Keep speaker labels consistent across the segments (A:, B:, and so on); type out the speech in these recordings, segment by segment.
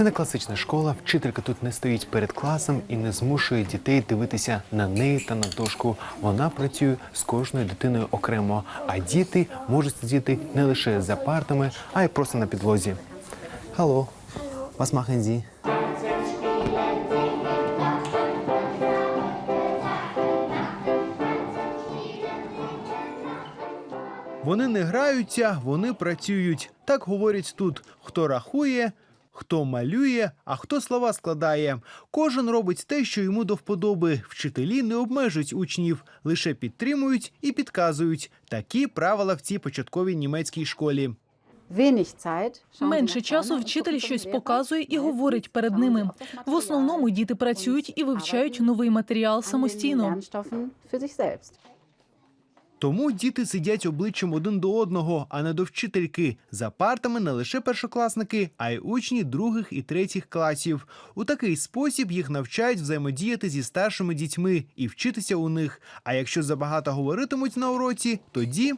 A: Це не класична школа, вчителька тут не стоїть перед класом і не змушує дітей дивитися на неї та на дошку. Вона працює з кожною дитиною окремо, а діти можуть сидіти не лише за партами, а й просто на підлозі. Hello. Was machen Вони не граються, вони працюють. Так говорять тут: хто рахує, хто малює, а хто слова складає. Кожен робить те, що йому до вподоби. Вчителі не обмежують учнів, лише підтримують і підказують. Такі правила в цій початковій німецькій школі.
B: Менше часу вчитель щось показує і говорить перед ними. В основному діти працюють і вивчають новий матеріал самостійно.
A: Тому діти сидять обличчям один до одного, а не до вчительки. За партами не лише першокласники, а й учні других і третіх класів. У такий спосіб їх навчають взаємодіяти зі старшими дітьми і вчитися у них. А якщо забагато говоритимуть на уроці, тоді.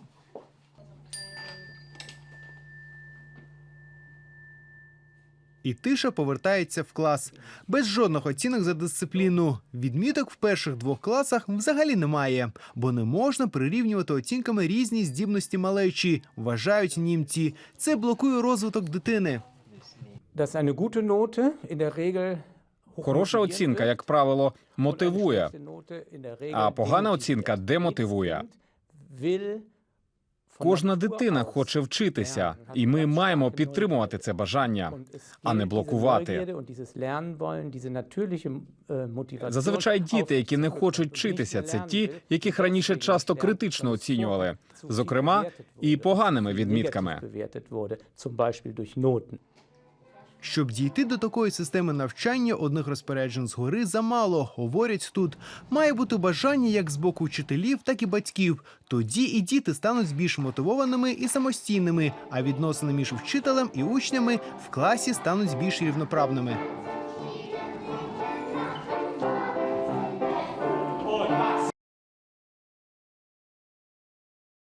A: І тиша повертається в клас. Без жодних оцінок за дисципліну. Відміток в перших двох класах взагалі немає, бо не можна прирівнювати оцінками різні здібності малечі, вважають німці. Це блокує розвиток дитини.
C: Хороша оцінка, як правило, мотивує, а погана оцінка демотивує. Кожна дитина хоче вчитися, і ми маємо підтримувати це бажання, а не блокувати. Зазвичай діти, які не хочуть вчитися, це ті, яких раніше часто критично оцінювали, зокрема і поганими відмітками.
A: Щоб дійти до такої системи навчання, одних розпоряджень згори замало, говорять тут. Має бути бажання як з боку вчителів, так і батьків. Тоді і діти стануть більш мотивованими і самостійними, а відносини між вчителем і учнями в класі стануть більш рівноправними.